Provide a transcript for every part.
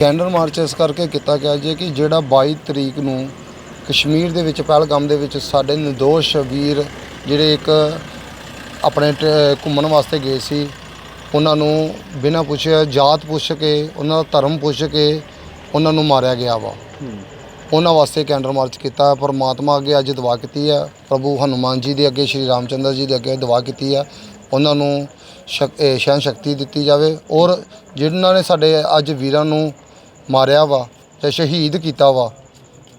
Candle March ਇਸ ਕਰਕੇ ਕੀਤਾ ਗਿਆ ਜੇ ਕਿ ਜਿਹੜਾ 22 ਤਰੀਕ ਨੂੰ ਕਸ਼ਮੀਰ ਦੇ ਵਿੱਚ ਪਹਿਲਗਾਮ ਦੇ ਵਿੱਚ ਸਾਡੇ ਨਿਰਦੋਸ਼ ਵੀਰ ਜਿਹੜੇ ਇੱਕ ਆਪਣੇ ਘੁੰਮਣ ਵਾਸਤੇ ਗਏ ਸੀ ਉਹਨਾਂ ਨੂੰ ਬਿਨਾਂ ਪੁੱਛਿਆ ਜਾਤ ਪੁੱਛ ਕੇ ਉਹਨਾਂ ਦਾ ਧਰਮ ਪੁੱਛ ਕੇ ਉਹਨਾਂ ਨੂੰ ਮਾਰਿਆ ਗਿਆ ਵਾ। ਉਹਨਾਂ ਵਾਸਤੇ ਕੈਂਡਲ ਮਾਰਚ ਕੀਤਾ ਪਰਮਾਤਮਾ ਅੱਗੇ ਅੱਜ ਦੁਆ ਕੀਤੀ ਹੈ ਪ੍ਰਭੂ ਹਨੂਮਾਨ ਜੀ ਦੇ ਅੱਗੇ ਸ਼੍ਰੀ ਰਾਮਚੰਦਰ ਜੀ ਦੇ ਅੱਗੇ ਦੁਆ ਕੀਤੀ ਹੈ ਉਹਨਾਂ ਨੂੰ ਸਹਿਣ ਸ਼ਕਤੀ ਦਿੱਤੀ ਜਾਵੇ ਔਰ ਜਿਨ੍ਹਾਂ ਨੇ ਸਾਡੇ ਅੱਜ ਵੀਰਾਂ ਨੂੰ ਮਾਰਿਆ ਵਾ ਤੇ ਸ਼ਹੀਦ ਕੀਤਾ ਵਾ।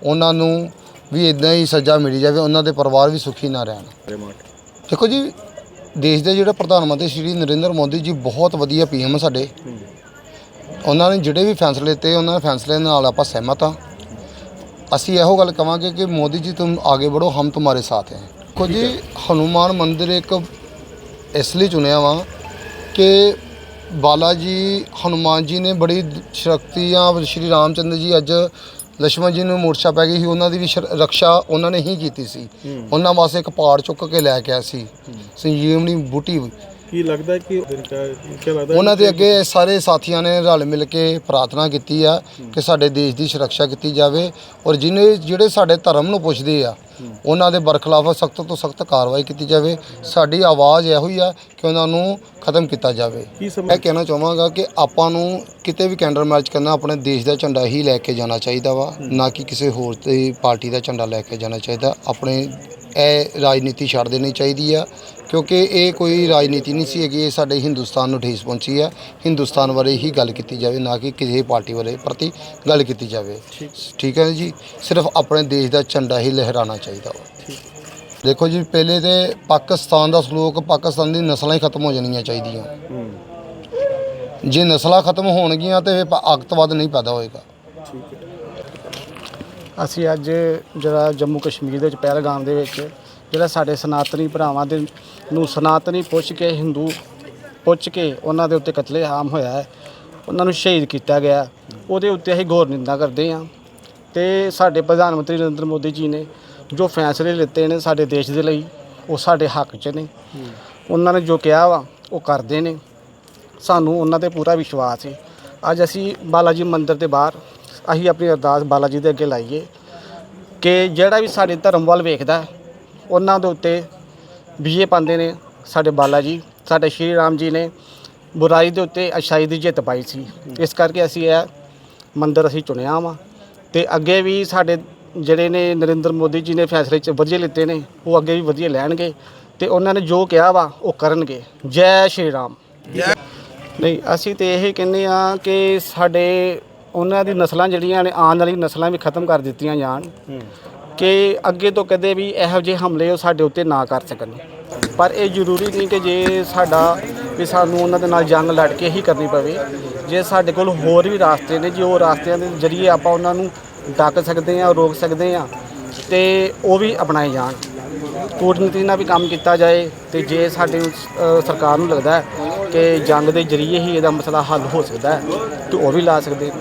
ਉਹਨਾਂ ਨੂੰ ਵੀ ਇਦਾਂ ਹੀ ਸਜ਼ਾ ਮਿਲੀ ਜਾਵੇ ਉਹਨਾਂ ਦੇ ਪਰਿਵਾਰ ਵੀ ਸੁਖੀ ਨਾ ਰਹਿਣ। ਦੇਖੋ ਜੀ ਦੇਸ਼ ਦੇ ਜਿਹੜੇ ਪ੍ਰਧਾਨ ਮੰਤਰੀ ਸ਼੍ਰੀ ਨਰਿੰਦਰ ਮੋਦੀ ਜੀ ਬਹੁਤ ਵਧੀਆ ਪੀਐਮ ਸਾਡੇ। ਉਹਨਾਂ ਨੇ ਜਿਹੜੇ ਵੀ ਫੈਸਲੇ ਲਿੱਤੇ ਉਹਨਾਂ ਦੇ ਫੈਸਲੇ ਨਾਲ ਆਪਾਂ ਸਹਿਮਤ ਹਾਂ। ਅਸੀਂ ਇਹੋ ਗੱਲ ਕਵਾਂਗੇ ਕਿ ਮੋਦੀ ਜੀ ਤੁਮ ਆਗੇ ਬੜੋ ਹਮ ਤੁਹਾਡੇ ਸਾਥ ਹੈ। ਦੇਖੋ ਜੀ ਹਨੂਮਾਨ ਮੰਦਿਰ ਇੱਕ ਇਸ ਲਈ ਚੁਣਿਆ ਵਾ ਕਿ ਬਾਲਾ ਜੀ ਹਨੂਮਾਨ ਜੀ ਨੇ ਬੜੀ ਸ਼ਕਤੀ ਆ ਸ਼੍ਰੀ ਰਾਮਚੰਦਰ ਜੀ ਅੱਜ ਲక్ష్మణ ਜੀ ਨੂੰ ਮੋਰਚਾ ਪੈ ਗਈ ਸੀ ਉਹਨਾਂ ਦੀ ਵੀ ਸ਼ਰ- ਰੱਖਿਆ ਉਹਨਾਂ ਨੇ ਹੀ ਕੀਤੀ ਸੀ। ਉਹਨਾਂ ਵਾਸਤੇ ਇੱਕ ਪਹਾੜ ਚੁੱਕ ਕੇ ਲੈ ਕੇ ਆਇਆ ਸੀ। ਸੰਜੀਵਨੀ ਬੂਟੀ ਕੀ ਲੱਗਦਾ ਕਿ ਕੀ ਲੱਗਦਾ ਉਹਨਾਂ ਦੇ ਅੱਗੇ ਸਾਰੇ ਸਾਥੀਆਂ ਨੇ ਰਲ ਮਿਲ ਕੇ ਪ੍ਰਾਰਥਨਾ ਕੀਤੀ ਆ ਕਿ ਸਾਡੇ ਦੇਸ਼ ਦੀ ਸੁਰੱਖਿਆ ਕੀਤੀ ਜਾਵੇ ਔਰ ਜਿਹਨੇ ਜਿਹੜੇ ਸਾਡੇ ਧਰਮ ਨੂੰ ਪੁੱਛਦੇ ਆ ਉਹਨਾਂ ਦੇ ਬਰਖਲਾਫ ਸਖਤ ਤੋਂ ਸਖਤ ਕਾਰਵਾਈ ਕੀਤੀ ਜਾਵੇ। ਸਾਡੀ ਆਵਾਜ਼ ਇਹੋ ਹੀ ਆ ਕਿ ਉਹਨਾਂ ਨੂੰ ਖਤਮ ਕੀਤਾ ਜਾਵੇ। ਮੈਂ ਕਹਿਣਾ ਚਾਹਾਂਗਾ ਕਿ ਆਪਾਂ ਨੂੰ ਕਿਤੇ ਵੀ ਕੈਂਡਲ ਮਾਰਚ ਕਰਨਾ ਆਪਣੇ ਦੇਸ਼ ਦਾ ਝੰਡਾ ਹੀ ਲੈ ਕੇ ਜਾਣਾ ਚਾਹੀਦਾ ਵਾ ਨਾ ਕਿ ਕਿਸੇ ਹੋਰ ਪਾਰਟੀ ਦਾ ਝੰਡਾ ਲੈ ਕੇ ਜਾਣਾ ਚਾਹੀਦਾ। ਆਪਣੇ ਇਹ ਰਾਜਨੀਤੀ ਛੱਡ ਦੇਣੀ ਚਾਹੀਦੀ ਆ। ਕਿਉਂਕਿ ਇਹ ਕੋਈ ਰਾਜਨੀਤੀ ਨਹੀਂ ਸੀ ਹੈਗੀ ਇਹ ਸਾਡੇ ਹਿੰਦੁਸਤਾਨ ਨੂੰ ਠੇਸ ਪਹੁੰਚੀ ਆ ਹਿੰਦੁਸਤਾਨ ਬਾਰੇ ਹੀ ਗੱਲ ਕੀਤੀ ਜਾਵੇ ਨਾ ਕਿ ਕਿਸੇ ਪਾਰਟੀ ਬਾਰੇ ਪ੍ਰਤੀ ਗੱਲ ਕੀਤੀ ਜਾਵੇ। ਠੀਕ। ਹੈ ਜੀ? ਸਿਰਫ ਆਪਣੇ ਦੇਸ਼ ਦਾ ਝੰਡਾ ਹੀ ਲਹਿਰਾਣਾ ਚਾਹੀਦਾ ਵਾ। ਦੇਖੋ ਜੀ ਪਹਿਲੇ ਤੇ ਪਾਕਿਸਤਾਨ ਦਾ ਸਲੂਕ ਪਾਕਿਸਤਾਨ ਦੀ ਨਸਲਾਂ ਹੀ ਖਤਮ ਹੋ ਜਾਣੀਆਂ ਚਾਹੀਦੀਆਂ। ਹੂੰ। ਜੇ ਨਸਲਾਂ ਖਤਮ ਹੋਣਗੀਆਂ ਤੇ ਅੱਤਵਾਦ ਨਹੀਂ ਪੈਦਾ ਹੋਏਗਾ। ਹੈ। ਅਸੀਂ ਅੱਜ ਜਿਹੜਾ ਜੰਮੂ ਕਸ਼ਮੀਰ ਦੇ ਵਿੱਚ ਪਹਿਲਗਾਮ ਦੇ ਵਿੱਚ ਜਿਹੜਾ ਸਾਡੇ ਸਨਾਤਨੀ ਭਰਾਵਾਂ ਦੇ ਨੂੰ ਸਨਾਤਨੀ ਪੁੱਛ ਕੇ ਹਿੰਦੂ ਪੁੱਛ ਕੇ ਉਹਨਾਂ ਦੇ ਉੱਤੇ ਕਤਲੇਆਮ ਹੋਇਆ ਹੈ, ਉਹਨਾਂ ਨੂੰ ਸ਼ਹੀਦ ਕੀਤਾ ਗਿਆ ਉਹਦੇ ਉੱਤੇ ਅਸੀਂ ਗੌਰ ਨਿੰਦਾ ਕਰਦੇ ਹਾਂ ਤੇ ਸਾਡੇ ਪ੍ਰਧਾਨ ਮੰਤਰੀ ਨਰਿੰਦਰ ਮੋਦੀ ਜੀ ਨੇ ਜੋ ਫੈਸਲੇ ਲਿੱਤੇ ਨੇ ਸਾਡੇ ਦੇਸ਼ ਦੇ ਲਈ, ਉਹ ਸਾਡੇ ਹੱਕ 'ਚ ਨੇ। ਉਹਨਾਂ ਨੇ ਜੋ ਕਿਹਾ ਵਾ, ਉਹ ਕਰਦੇ ਨੇ। ਸਾਨੂੰ ਉਹਨਾਂ ਤੇ ਪੂਰਾ ਵਿਸ਼ਵਾਸ ਹੈ। ਅੱਜ ਅਸੀਂ ਬਾਲਾ ਜੀ ਮੰਦਿਰ ਦੇ ਬਾਹਰ, ਅਸੀਂ ਆਪਣੀ ਅਰਦਾਸ ਬਾਲਾ ਜੀ ਦੇ ਅੱਗੇ ਲਾਈਏ ਕਿ ਜਿਹੜਾ ਵੀ ਸਾਡੇ ਧਰਮ ਵੱਲ ਵੇਖਦਾ ਉਹਨਾਂ ਦੇ ਉੱਤੇ ਵਿਜੇ ਪਾਉਂਦੇ ਨੇ ਸਾਡੇ ਬਾਲਾ ਜੀ, ਸਾਡੇ ਸ਼੍ਰੀ ਰਾਮ ਜੀ ਨੇ ਬੁਰਾਈ ਦੇ ਉੱਤੇ ਅਛਾਈ ਦੀ ਜਿੱਤ ਪਾਈ ਸੀ। ਇਸ ਕਰਕੇ ਅਸੀਂ ਇਹ ਮੰਦਿਰ ਅਸੀਂ ਚੁਣਿਆ ਵਾ ਤੇ ਅੱਗੇ ਵੀ ਸਾਡੇ ਜਿਹੜੇ ਨੇ ਨਰਿੰਦਰ ਮੋਦੀ ਜੀ ਨੇ ਫੈਸਲੇ ਚ ਵਧੀਆ ਲਿੱਤੇ ਨੇ, ਉਹ ਅੱਗੇ ਵੀ ਵਧੀਆ ਲੈਣਗੇ ਤੇ ਉਹਨਾਂ ਨੇ ਜੋ ਕਿਹਾ ਵਾ ਉਹ ਕਰਨਗੇ। ਜੈ ਸ਼੍ਰੀ ਰਾਮ। ਨਹੀਂ, ਅਸੀਂ ਤੇ ਇਹ ਕਹਿੰਦੇ ਆ ਕਿ ਸਾਡੇ ਉਹਨਾਂ ਦੀ ਨਸਲਾਂ ਜਿਹੜੀਆਂ ਨੇ, ਆਉਣ ਵਾਲੀ ਨਸਲਾਂ ਵੀ ਖਤਮ ਕਰ ਦਿੱਤੀਆਂ ਜਾਣ। ਕਿ ਅੱਗੇ ਤੋਂ ਕਦੇ ਵੀ ਇਹੋ ਜਿਹੇ ਹਮਲੇ ਉਹ ਸਾਡੇ ਉੱਤੇ ਨਾ ਕਰ ਸਕਣ। ਪਰ ਇਹ ਜ਼ਰੂਰੀ ਨਹੀਂ ਕਿ ਜੇ ਸਾਡਾ ਵੀ ਸਾਨੂੰ ਉਹਨਾਂ ਦੇ ਨਾਲ ਜੰਗ ਲੜ ਕੇ ਹੀ ਕਰਨੀ ਪਵੇ, ਜੇ ਸਾਡੇ ਕੋਲ ਹੋਰ ਵੀ ਰਾਸਤੇ ਨੇ, ਜੇ ਉਹ ਰਾਸਤਿਆਂ ਦੇ ਜ਼ਰੀਏ ਆਪਾਂ ਉਹਨਾਂ ਨੂੰ ਡੱਕ ਸਕਦੇ ਹਾਂ, ਰੋਕ ਸਕਦੇ ਹਾਂ, ਤੇ ਉਹ ਵੀ ਅਪਣਾਏ ਜਾਣ। ਕੂਟਨੀਤੀ ਨਾਲ ਵੀ ਕੰਮ ਕੀਤਾ ਜਾਏ ਤੇ ਜੇ ਸਾਡੇ ਸਰਕਾਰ ਨੂੰ ਲੱਗਦਾ ਹੈ ਕਿ ਜੰਗ ਦੇ ਜ਼ਰੀਏ ਹੀ ਇਹਦਾ ਮਸਲਾ ਹੱਲ ਹੋ ਸਕਦਾ ਹੈ, ਤੇ ਉਹ ਵੀ ਲਾ ਸਕਦੇ